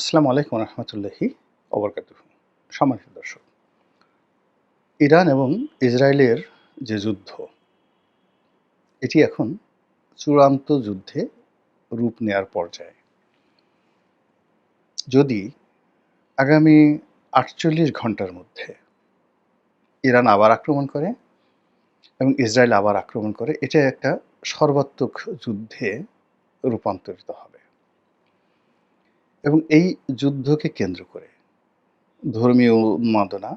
আসসালামু আলাইকুম রহমতুল্লাহি অবরকাতুহ সম্মানিত দর্শক, ইরান এবং ইসরায়েলের যে যুদ্ধ, এটি এখন চূড়ান্ত যুদ্ধে রূপ নেয়ার পর্যায়ে। যদি আগামী আটচল্লিশ ঘণ্টার মধ্যে ইরান আবার আক্রমণ করে এবং ইসরায়েল আবার আক্রমণ করে, এটা একটা সর্বাত্মক যুদ্ধে রূপান্তরিত হবে। এবং এই যুদ্ধকে কেন্দ্র করে ধর্মীয় উন্মাদনা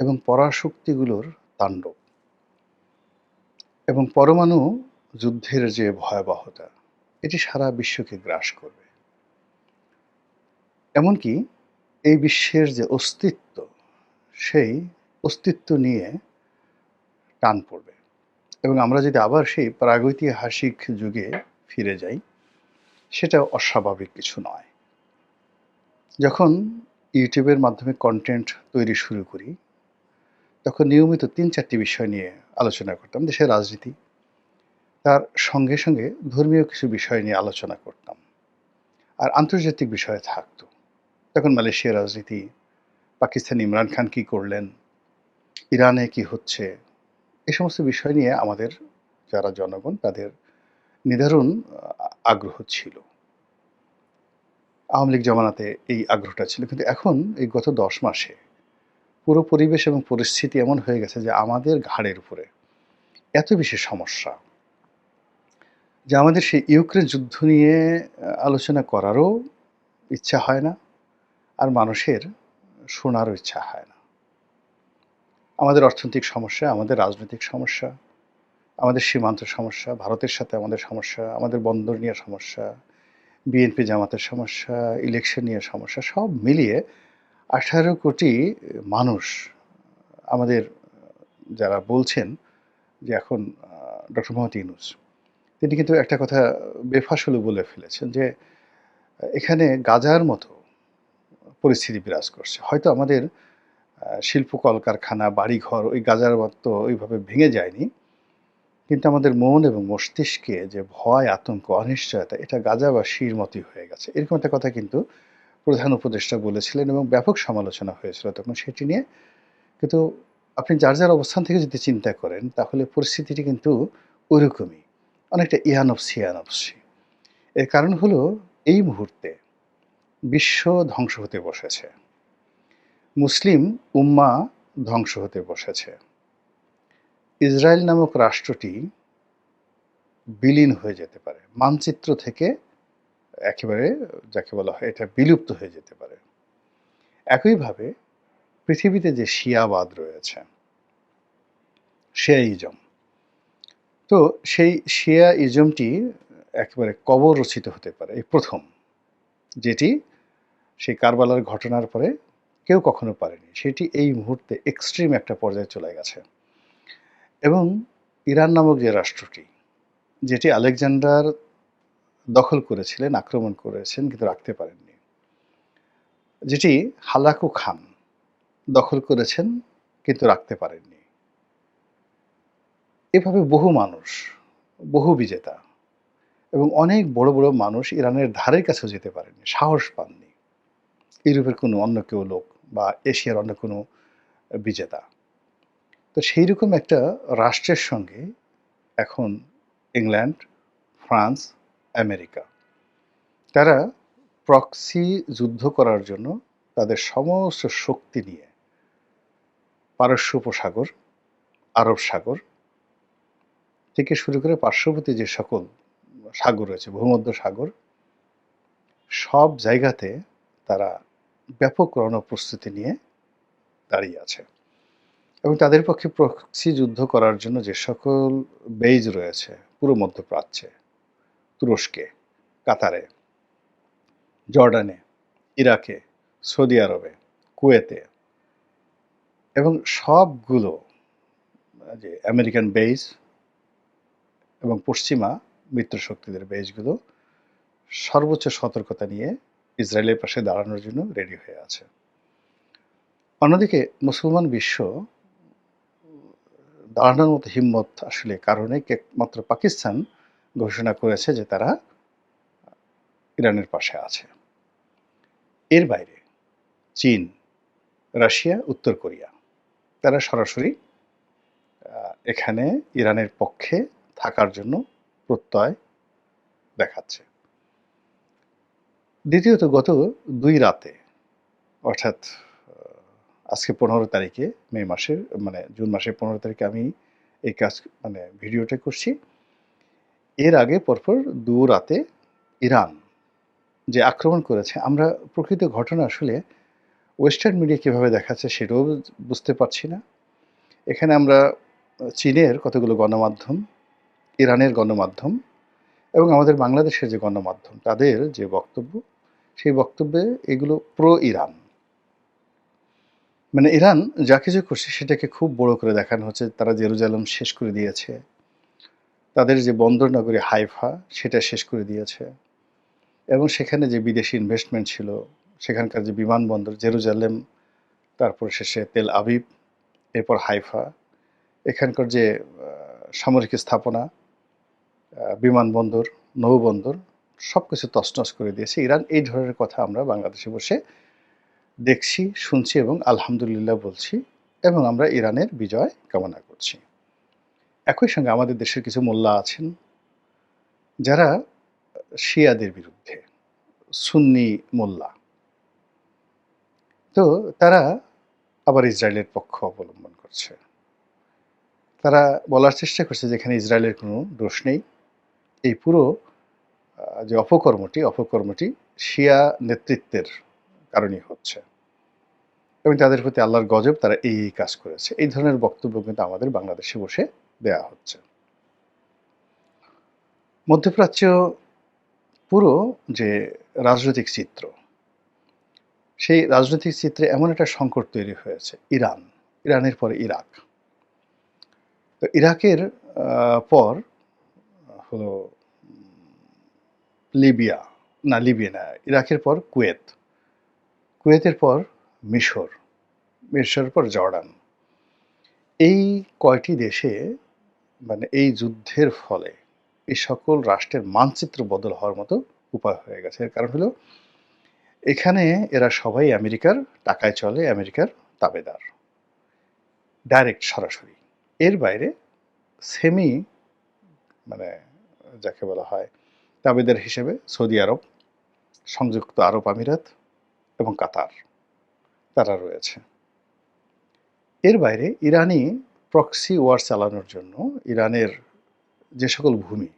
এবং পরাশক্তিগুলোর তাণ্ডব এবং পরমাণু যুদ্ধের যে ভয়াবহতা, এটি সারা বিশ্বকে গ্রাস করবে। এমনকি এই বিশ্বের যে অস্তিত্ব, সেই অস্তিত্ব নিয়ে টান পড়বে। এবং আমরা যদি আবার সেই প্রাগৈতিহাসিক যুগে ফিরে যাই, সেটা অস্বাভাবিক কিছু নয়। যখন ইউটিউবের মাধ্যমে কন্টেন্ট তৈরি শুরু করি, তখন নিয়মিত তিন চারটি বিষয় নিয়ে আলোচনা করতাম, দেশের রাজনীতি। তার সঙ্গে সঙ্গে ধর্মীয় কিছু বিষয় নিয়ে আলোচনা করতাম। আর আন্তর্জাতিক বিষয়ে থাকতো। তখন মালয়েশিয়ার রাজনীতি, পাকিস্তান ইমরান খান কী করলেন, ইরানে কি হচ্ছে, এ সমস্ত বিষয় নিয়ে আমাদের যারা জনগণ, তাদের নিদারুণ আগ্রহ ছিল। আওয়ামী লীগ জমানাতে এই আগ্রহটা ছিল। কিন্তু এখন এই গত দশ মাসে পুরো পরিবেশ এবং পরিস্থিতি এমন হয়ে গেছে যে আমাদের ঘাড়ের উপরে এত বেশি সমস্যা যে আমাদের সেই ইউক্রেন যুদ্ধ নিয়ে আলোচনা করারও ইচ্ছা হয় না আর মানুষের শোনারও ইচ্ছা হয় না। আমাদের অর্থনৈতিক সমস্যা, আমাদের রাজনৈতিক সমস্যা, আমাদের সীমান্ত সমস্যা, ভারতের সাথে আমাদের সমস্যা, আমাদের বন্দর নিয়ে সমস্যা বিএনপি জামাতের সমস্যা ইলেকশন নিয়ে সমস্যা, সব মিলিয়ে আঠারো কোটি মানুষ আমাদের যারা বলছেন যে এখন ডক্টর মোহাম্মদ ইউনুস, তিনি কিন্তু একটা কথা বেফাসলে বলে ফেলেছেন যে, এখানে গাজার মতো পরিস্থিতি বিরাজ করছে। হয়তো আমাদের শিল্প কলকারখানা, বাড়িঘর ওই গাজার মতো ওইভাবে ভেঙে যায়নি কিন্তু আমাদের মন এবং মস্তিষ্কে যে ভয়, আতঙ্ক, অনিশ্চয়তা, এটা গাজাবাসীর মতোই হয়ে গেছে। এরকম একটা কথা কিন্তু প্রধান উপদেষ্টা বলেছিলেন এবং ব্যাপক সমালোচনা হয়েছিল তখন সেটি নিয়ে। কিন্তু আপনি যার যার অবস্থান থেকে যদি চিন্তা করেন, তাহলে পরিস্থিতিটি কিন্তু ওইরকমই অনেকটা ইয়ানফসি ইয়ানফসি এর কারণ হলো এই মুহূর্তে বিশ্ব ধ্বংস হতে বসেছে। মুসলিম উম্মা ধ্বংস হতে বসেছে। ইসরায়েল নামক রাষ্ট্রটি বিলীন হয়ে যেতে পারে। মানচিত্র থেকে একেবারে যাকে বলা হয়, এটা বিলুপ্ত হয়ে যেতে পারে। একইভাবে পৃথিবীতে যে শিয়াবাদ রয়েছে, শিয়া ইজম, তো সেই শিয়া ইজমটি একেবারে কবর রচিত হতে পারে। এই প্রথম যেটি, সেই কারবালার ঘটনার পরে কেউ কখনো পারেনি। সেটি এই মুহূর্তে এক্সট্রিম একটা পর্যায়ে চলে গেছে। এবং ইরান নামক যে রাষ্ট্রটি, যেটি আলেকজান্ডার দখল করেছিলেন, আক্রমণ করেছেন, কিন্তু রাখতে পারেননি, যেটি হালাকু খান দখল করেছেন, কিন্তু রাখতে পারেননি। এভাবে বহু মানুষ, বহু বিজেতা এবং অনেক বড় বড় মানুষ ইরানের ধারের কাছেও যেতে পারেনি সাহস পাননি। ইউরোপের কোনো অন্য কেউ লোক বা এশিয়ার অন্য কোনো বিজেতা তো সেই রকম একটা রাষ্ট্রের সঙ্গে এখন ইংল্যান্ড, ফ্রান্স, আমেরিকা, তারা প্রক্সি যুদ্ধ করার জন্য তাদের সমস্ত শক্তি নিয়ে পারস্য উপসাগর, আরব সাগর থেকে শুরু করে পার্শ্ববর্তী যে সকল সাগর রয়েছে, ভূমধ্য সাগর, সব জায়গাতে তারা ব্যাপক রণ প্রস্তুতি নিয়ে দাঁড়িয়ে আছে। এবং তাদের পক্ষে প্রক্সি যুদ্ধ করার জন্য যে সকল বেইজ রয়েছে, পুরো মধ্যপ্রাচ্যে, তুরস্কে, কাতারে, জর্ডানে, ইরাকে, সৌদি আরবে, কুয়েতে এবং সবগুলো যে আমেরিকান বেইজ এবং পশ্চিমা মিত্রশক্তিদের বেইজগুলো সর্বোচ্চ সতর্কতা নিয়ে ইসরায়েলের পাশে দাঁড়ানোর জন্য রেডি হয়ে আছে। অন্যদিকে মুসলমান বিশ্ব দাঁড়ানোর মতো হিম্মত আসলে কারণে একমাত্র পাকিস্তান ঘোষণা করেছে যে তারা ইরানের পাশে আছে। এর বাইরে চীন, রাশিয়া, উত্তর কোরিয়া, তারা সরাসরি এখানে ইরানের পক্ষে থাকার জন্য প্রত্যয় দেখাচ্ছে। দ্বিতীয়ত গত দুই রাতে, অর্থাৎ আজকে পনেরো তারিখে, মে মাসের মানে জুন মাসের পনেরো তারিখে আমি এই কাজ মানে ভিডিওটা করছি। এর আগে পরপর দু রাতে ইরান যে আক্রমণ করেছে, আমরা প্রকৃত ঘটনা আসলে ওয়েস্টার্ন মিডিয়া কীভাবে দেখাচ্ছে সেটাও বুঝতে পারছি না। এখানে আমরা চীনের কতগুলো গণমাধ্যম, ইরানের গণমাধ্যম এবং আমাদের বাংলাদেশের যে গণমাধ্যম, তাদের যে বক্তব্য, সেই বক্তব্যে এগুলো প্রো ইরান মানে ইরান যা কিছু করছে সেটাকে খুব বড় করে দেখানো হচ্ছে, তারা জেরুজালেম শেষ করে দিয়েছে। তাদের যে বন্দর নগরী হাইফা, সেটা শেষ করে দিয়েছে। এবং সেখানে যে বিদেশি ইনভেস্টমেন্ট ছিল, সেখানকার যে বিমানবন্দর, জেরুজালেম, তারপর শেষে তেল আবিব, এরপর হাইফা, এখানকার যে সামরিক স্থাপনা বিমানবন্দর, নৌবন্দর সব কিছু তছনছ করে দিয়েছে। ইরান এই ধরনের কথা আমরা বাংলাদেশে বসে দেখছি, শুনছি এবং আলহামদুলিল্লাহ বলছি এবং আমরা ইরানের বিজয় কামনা করছি। একই সঙ্গে আমাদের দেশের কিছু মোল্লা আছেন যারা শিয়াদের বিরুদ্ধে, সুন্নি মোল্লা। তো তারা আবার ইসরায়েলের পক্ষ অবলম্বন করছে। তারা বলার চেষ্টা করছে যে এখানে ইসরায়েলের কোনো দোষ নেই। এই পুরো যে অপকর্মটি অপকর্মটি শিয়া নেতৃত্বের কারণেই হচ্ছে। এবং তাদের প্রতি আল্লাহর গজব তারা এই এই কাজ করেছে। এই ধরনের বক্তব্য কিন্তু আমাদের বাংলাদেশে বসে দেয়া হচ্ছে। মধ্যপ্রাচ্য পুরো যে রাজনৈতিক চিত্র, সেই রাজনৈতিক চিত্রে এমন একটা সংকট তৈরি হয়েছে, ইরান, ইরানের পরে ইরাক। তো ইরাকের পর হলো লিবিয়া, না লিবিয়া না, ইরাকের পর কুয়েত। কুয়েতের পর মিশর, মিশরের পর জর্ডান। এই কয়টি দেশে মানে এই যুদ্ধের ফলে এই সকল রাষ্ট্রের মানচিত্র বদল হওয়ার মতো উপায় হয়ে গেছে। এর কারণ হলো, এখানে এরা সবাই আমেরিকার, টাকায় চলে আমেরিকার তাবেদার। ডাইরেক্ট সরাসরি। এর বাইরে সেমি মানে যাকে বলা হয়, তাবেদার হিসেবে সৌদি আরব, সংযুক্ত আরব আমিরাত এবং কাতার তারা রয়েছে। এর বাইরে ইরানি প্রক্সি ওয়ার চালানোর জন্য ইরানের যে সকল ভূমি,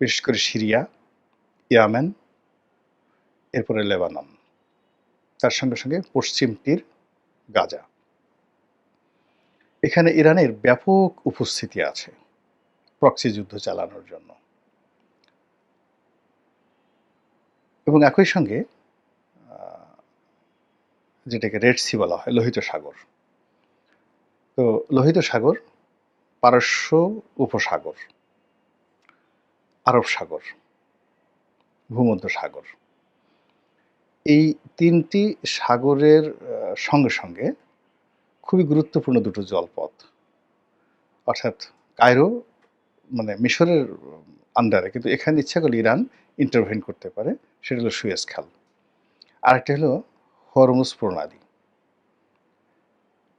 বিশেষ করে সিরিয়া, ইয়ামেন, এরপরে লেবানন, তার সঙ্গে সঙ্গে পশ্চিম তীর গাজা। এখানে ইরানের ব্যাপক উপস্থিতি আছে প্রক্সি যুদ্ধ চালানোর জন্য। এবং একই সঙ্গে যেটাকে রেড সি বলা হয়, লোহিত সাগর। তো লোহিত সাগর, পারস্য উপসাগর, আরব সাগর, ভূমধ্য সাগর। এই তিনটি সাগরের সঙ্গে সঙ্গে খুবই গুরুত্বপূর্ণ দুটো জলপথ, অর্থাৎ কায়রো মানে মিশরের আন্ডারে, কিন্তু এখানে ইচ্ছা করলে ইরান ইন্টারভেন করতে পারে, সেটা হলো সুয়েজ খাল। আরেকটা হলো হরমুজ প্রণালী।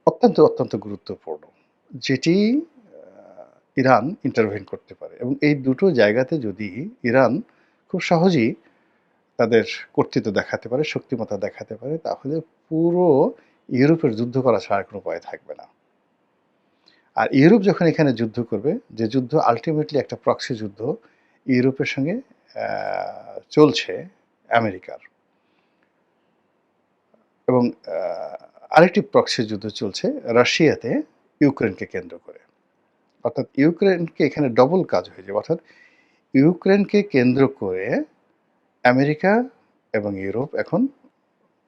অত্যন্ত অত্যন্ত গুরুত্বপূর্ণ, যেটি ইরান ইন্টারভেন করতে পারে এবং এই দুটো জায়গাতে যদি ইরান খুব সহজেই তাদের কর্তৃত্ব দেখাতে পারে, শক্তিমত্তা দেখাতে পারে, তাহলে পুরো ইউরোপের যুদ্ধ করা ছাড়া কোনো উপায় থাকবে না। আর ইউরোপ যখন এখানে যুদ্ধ করবে, যে যুদ্ধ আলটিমেটলি একটা প্রক্সি যুদ্ধ ইউরোপের সঙ্গে চলছে, আমেরিকার। এবং আরেকটি প্রক্সি যুদ্ধ চলছে রাশিয়াতে ইউক্রেনকে কেন্দ্র করে। অর্থাৎ ইউক্রেনকে এখানে ডবল কাজ হয়ে যাবে অর্থাৎ ইউক্রেনকে কেন্দ্র করে আমেরিকা এবং ইউরোপ এখন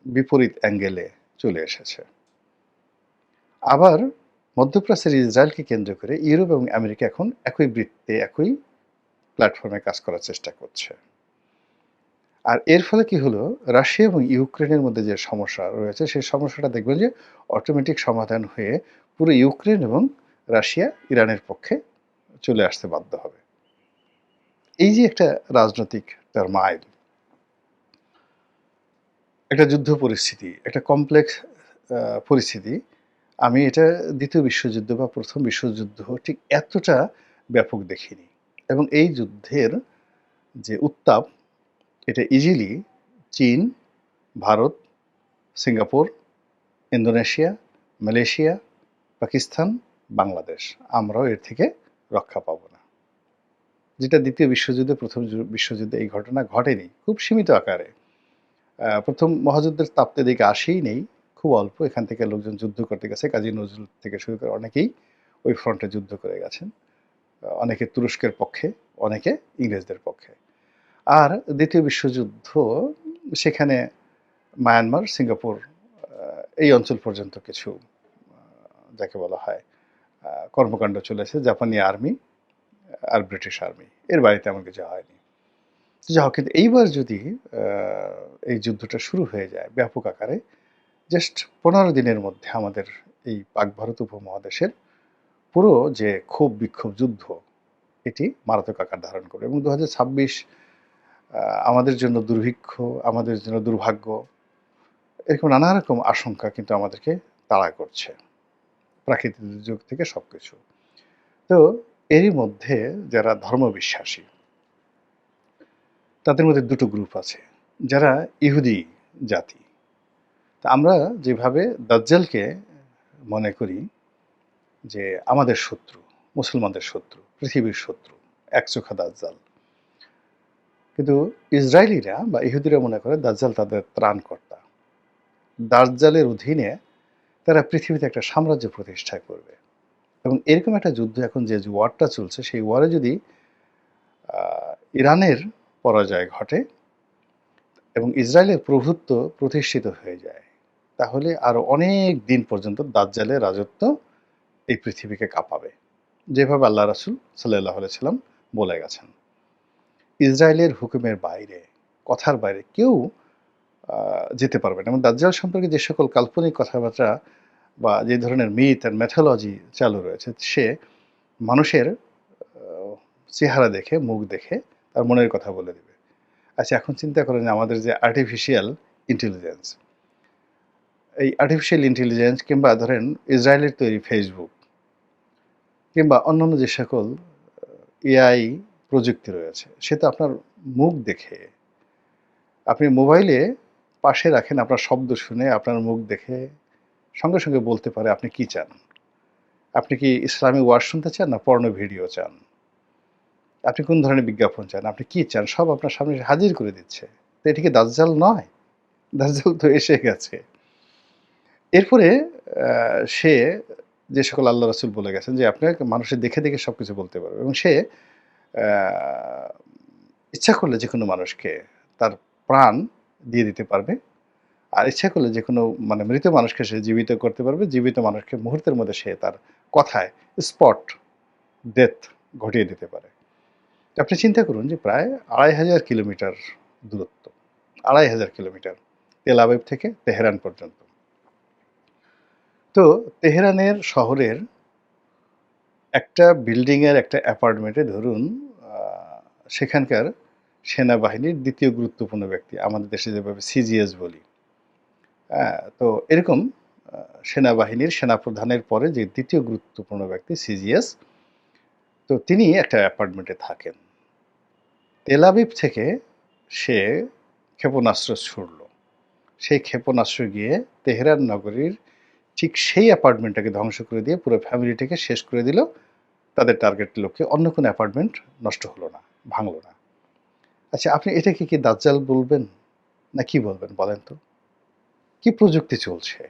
বিপরীত অ্যাঙ্গেলে চলে এসেছে। আবার মধ্যপ্রাচ্যের ইসরায়েলকে কেন্দ্র করে ইউরোপ এবং আমেরিকা এখন একই বৃত্তে, একই প্ল্যাটফর্মে কাজ করার চেষ্টা করছে। আর এর ফলে কি হলো? রাশিয়া এবং ইউক্রেনের মধ্যে যে সমস্যা রয়েছে, সেই সমস্যাটা দেখবেন যে অটোমেটিক সমাধান হয়ে পুরো ইউক্রেন এবং রাশিয়া ইরানের পক্ষে চলে আসতে বাধ্য হবে। এই যে একটা রাজনৈতিক তার টার্মাইল একটা যুদ্ধ পরিস্থিতি, একটা কমপ্লেক্স পরিস্থিতি, আমি এটা দ্বিতীয় বিশ্বযুদ্ধ বা প্রথম বিশ্বযুদ্ধ ঠিক এতটা ব্যাপক দেখিনি। এবং এই যুদ্ধের যে উত্তাপ এটা ইজিলি চীন, Bharat, Singapore, Indonesia, Malaysia, Pakistan, Bangladesh. আমরাও এর থেকে রক্ষা পাব না। যেটা দ্বিতীয় বিশ্বযুদ্ধে, প্রথম বিশ্বযুদ্ধে এই ঘটনা ঘটেনি, খুব সীমিত আকারে। প্রথম মহাযুদ্ধের তাপ্তে দিকে আসেই নেই, খুব অল্প। এখান থেকে লোকজন যুদ্ধ করতে গেছে। কাজী নজরুল থেকে শুরু করে অনেকেই ওই ফ্রন্টে যুদ্ধ করে গেছেন। অনেকে তুরস্কের পক্ষে, অনেকে ইংরেজদের পক্ষে। আর দ্বিতীয় বিশ্বযুদ্ধ সেখানে মায়ানমার, সিঙ্গাপুর এই অঞ্চল পর্যন্ত কিছু যাকে বলা হয় কর্মকাণ্ড চলেছে। জাপানি আর্মি আর ব্রিটিশ আর্মি। এর বাইরে তেমন কিছু হয়নি। যা হোক, কিন্তু এইবার যদি এই যুদ্ধটা শুরু হয়ে যায় ব্যাপক আকারে, জাস্ট পনেরো দিনের মধ্যে আমাদের এই পাক ভারত উপমহাদেশের পুরো যে ক্ষোভ বিক্ষোভ যুদ্ধ, এটি মারাত্মক আকার ধারণ করবে। এবং দু হাজার ছাব্বিশ আমাদের জন্য দুর্ভিক্ষ, আমাদের জন্য দুর্ভাগ্য, এরকম নানা রকম আশঙ্কা কিন্তু আমাদেরকে তাড়া করছে, প্রাকৃতিক দুর্যোগ থেকে সব কিছু তো এরই মধ্যে যারা ধর্মবিশ্বাসী, তাদের মধ্যে দুটো গ্রুপ আছে। যারা ইহুদি জাতি, তা আমরা যেভাবে দাজ্জালকে মনে করি যে আমাদের শত্রু, মুসলমানদের শত্রু, পৃথিবীর শত্রু একচোখা দাজ্জাল। কিন্তু ইসরায়েলিরা বা ইহুদিরা মনে করে দাজ্জাল তাদের ত্রাণকর্তা। দাজ্জালের অধীনে তারা পৃথিবীতে একটা সাম্রাজ্য প্রতিষ্ঠা করবে। এবং এরকম একটা যুদ্ধ এখন যে ওয়ারটা চলছে, সেই ওয়ারে যদি ইরানের পরাজয় ঘটে এবং ইসরায়েলের প্রভুত্ব প্রতিষ্ঠিত হয়ে যায়, তাহলে আরও অনেক দিন পর্যন্ত দাজ্জালের রাজত্ব এই পৃথিবীকে কাঁপাবে। যেভাবে আল্লাহ রাসুল সাল্লাহ সাল্লাম বলে গেছেন। ইসরায়েলের হুকুমের বাইরে, কথার বাইরে কেউ যেতে পারবে না। এবং দাজ্জাল সম্পর্কে যে সকল কাল্পনিক কথাবার্তা বা যে ধরনের মিথ অ্যান্ড ম্যাথোলজি চালু রয়েছে, সে মানুষের চেহারা দেখে, মুখ দেখে তার মনের কথা বলে দেবে। আচ্ছা এখন চিন্তা করেন আমাদের যে আর্টিফিশিয়াল ইন্টেলিজেন্স এই আর্টিফিশিয়াল ইন্টেলিজেন্স কিংবা ধরেন ইসরায়েলের তৈরি ফেসবুক কিংবা অন্যান্য যে সকল এআই প্রযুক্তি রয়েছে সে তো আপনার মুখ দেখে। আপনি মোবাইলে পাশে রাখেন আপনার শব্দ শুনে আপনার মুখ দেখে, সঙ্গে সঙ্গে বলতে পারে আপনি কি চান। আপনি কি ইসলামী ওয়ার্ড শুনতে চান না পর্ণ ভিডিও চান? আপনি কোন ধরনের বিজ্ঞাপন চান? আপনি কি চান? সব আপনার সামনে হাজির করে দিচ্ছে। তো এটি কি দাজ্জাল নয়? দাজ্জাল তো এসে গেছে। এরপরে সে যে সকল আল্লাহ রাসুল বলে গেছেন যে আপনাকে মানুষের দেখে দেখে সব কিছু বলতে পারবে এবং সে ইচ্ছা করলে যে কোনো মানুষকে তার প্রাণ দিয়ে দিতে পারবে। আর ইচ্ছা করলে যে কোনো মানে মৃত মানুষকে সে জীবিত করতে পারবে। জীবিত মানুষকে মুহূর্তের মধ্যে সে তার কথায় স্পট, ডেথ ঘটিয়ে দিতে পারে। আপনি চিন্তা করুন যে প্রায় আড়াই হাজার কিলোমিটার দূরত্ব, আড়াই হাজার কিলোমিটার তেল থেকে তেহরান পর্যন্ত। তো তেহরানের শহরের একটা বিল্ডিংয়ের একটা অ্যাপার্টমেন্টে ধরুন সেখানকার সেনাবাহিনীর দ্বিতীয় গুরুত্বপূর্ণ ব্যক্তি আমাদের দেশে যেভাবে সিজিএস বলি। হ্যাঁ, তো এরকম সেনাবাহিনীর সেনাপ্রধানের পরে যে দ্বিতীয় গুরুত্বপূর্ণ ব্যক্তি সিজিএস তো তিনি একটা অ্যাপার্টমেন্টে থাকেন। তেলাবিব থেকে সে ক্ষেপণাস্ত্র ছুড়ল। সেই ক্ষেপণাস্ত্র গিয়ে তেহরান নগরীর ঠিক সেই অ্যাপার্টমেন্টটাকে ধ্বংস করে দিয়ে পুরো ফ্যামিলিটাকে শেষ করে দিল। তাদের টার্গেট লক্ষ্যে অন্য কোনো অ্যাপার্টমেন্ট নষ্ট হলো না। ভাঙলো না। আচ্ছা আপনি এটাকে কি দাজ্জাল বলবেন? না কি বলবেন বলেন তো? কি প্রযুক্তি চলছে?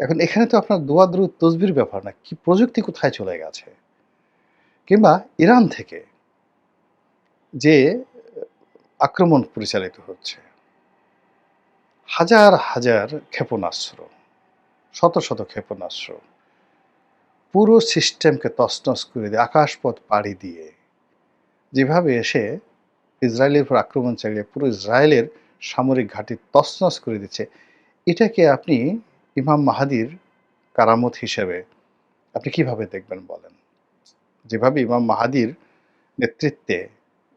এখন এখানে তো আপনার দোয়া দ্রুত তসবির ব্যাপার না, কি প্রযুক্তি কোথায় চলে গেছে? কিংবা ইরান থেকে যে আক্রমণ পরিচালিত হচ্ছে, হাজার হাজার ক্ষেপণাস্ত্র, শত শত ক্ষেপণাস্ত্র, পুরো সিস্টেমকে তছনছ করে দিয়ে, আকাশপথ পাড়ি দিয়ে যেভাবে এসে ইসরায়েলের উপর আক্রমণ চালিয়ে পুরো ইসরায়েলের সামরিক ঘাঁটি তছনছ করে দিচ্ছে, এটাকে আপনি ইমাম মাহাদির কারামত হিসেবে আপনি কীভাবে দেখবেন বলেন? যেভাবে ইমাম মাহাদির নেতৃত্বে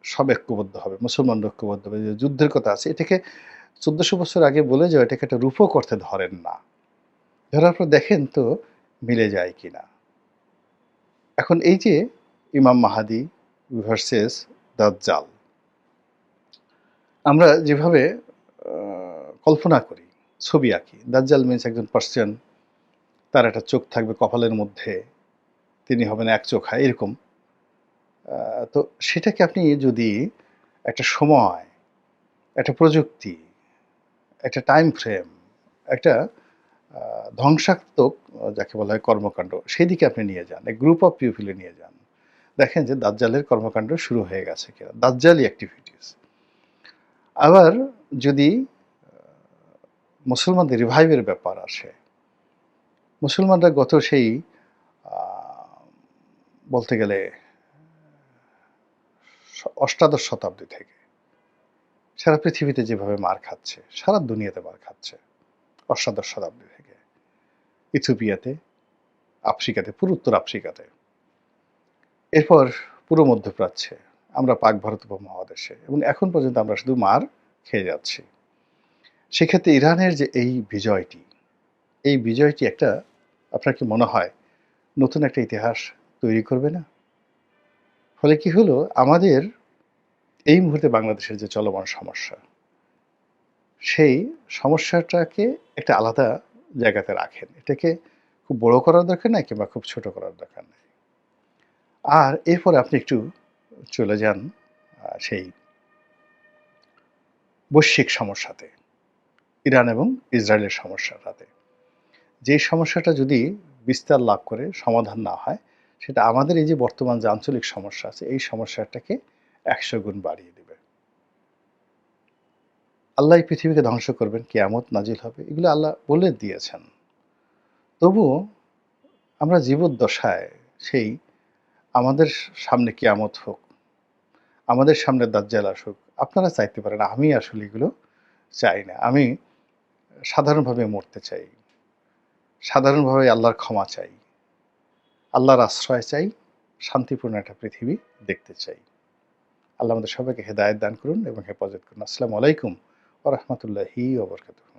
সব ঐক্যবদ্ধ হবে, মুসলমান ঐক্যবদ্ধ হবে, যে যুদ্ধের কথা আছে, এটাকে চোদ্দশো বছর আগে বলে যে এটাকে একটা রূপক অর্থে ধরেন না। ধরার পর দেখেন তো মিলে যায় কিনা। এখন এই যে ইমাম মাহাদি ভার্সেস দাজ্জাল আমরা যেভাবে কল্পনা করি, ছবি আঁকি দাজ্জাল মিন্স একজন পার্সন তার একটা চোখ থাকবে কপালের মধ্যে, তিনি হবেন এক চোখা, এরকম। তো সেটাকে আপনি যদি একটা সময়, একটা প্রযুক্তি, একটা টাইম ফ্রেম একটা ধ্বংসাত্মক, যাকে বলা হয় কর্মকাণ্ড, সেই দিকে আপনি নিয়ে যান গ্রুপ অফ পিপিলে নিয়ে যান। দেখেন যে দাজ্জালের কর্মকাণ্ড শুরু হয়ে গেছে কিনা। দাজ্জালি অ্যাক্টিভিটিস আবার যদি মুসলমানদের রিভাইভের ব্যাপার আসে, মুসলমানরা গত সেই বলতে গেলে, অষ্টাদশ শতাব্দী থেকে সারা পৃথিবীতে যেভাবে মার খাচ্ছে, সারা দুনিয়াতে মার খাচ্ছে, অষ্টাদশ শতাব্দী থেকে। ইথিওপিয়াতে, আফ্রিকাতে, পুরো উত্তর আফ্রিকাতে। এরপর পুরো মধ্যপ্রাচ্যে, আমরা পাক ভারত উপমহাদেশে, এবং এখন পর্যন্ত আমরা শুধু মার খেয়ে যাচ্ছি। সেক্ষেত্রে ইরানের যে এই বিজয়টি এই বিজয়টি একটা, আপনার কি মনে হয়, নতুন একটা ইতিহাস তৈরি করবে না? ফলে কি হলো, আমাদের এই মুহূর্তে বাংলাদেশের যে চলমান সমস্যা, সেই সমস্যাটাকে একটা আলাদা জায়গাতে রাখেন। এটাকে খুব বড় করার দরকার নাই, কিংবা খুব ছোট করার দরকার নেই। আর এরপরে আপনি একটু চলে যান সেই বৈশ্বিক সমস্যাতে, ইরান এবং ইসরায়েলের সমস্যাটাতে। যে সমস্যাটা যদি বিস্তার লাভ করে, সমাধান না হয়, সেটা আমাদের এই যে বর্তমান যে আঞ্চলিক সমস্যা আছে, এই সমস্যাটাকে একশো গুণ বাড়িয়ে দেবে। আল্লাহ এই পৃথিবীকে ধ্বংস করবেন, কেয়ামত নাজিল হবে, এগুলো আল্লাহ বলে দিয়েছেন। তবুও আমরা জীবদ্দশায় সেই আমাদের সামনে কিয়ামত হোক, আমাদের সামনে দাজ্জাল আসুক, আপনারা চাইতে পারেন, আমি আসলে এগুলো চাই না। আমি সাধারণভাবে মরতে চাই, সাধারণভাবে আল্লাহর ক্ষমা চাই, আল্লাহর আশ্রয় চাই, শান্তিপূর্ণ একটা পৃথিবী দেখতে চাই। আল্লাহ আমাদের সবাইকে হেদায়ত দান করুন এবং হেফাজত করুন। আসসালামু আলাইকুম ওরহমতুল্লাহি ওবরকাতুহ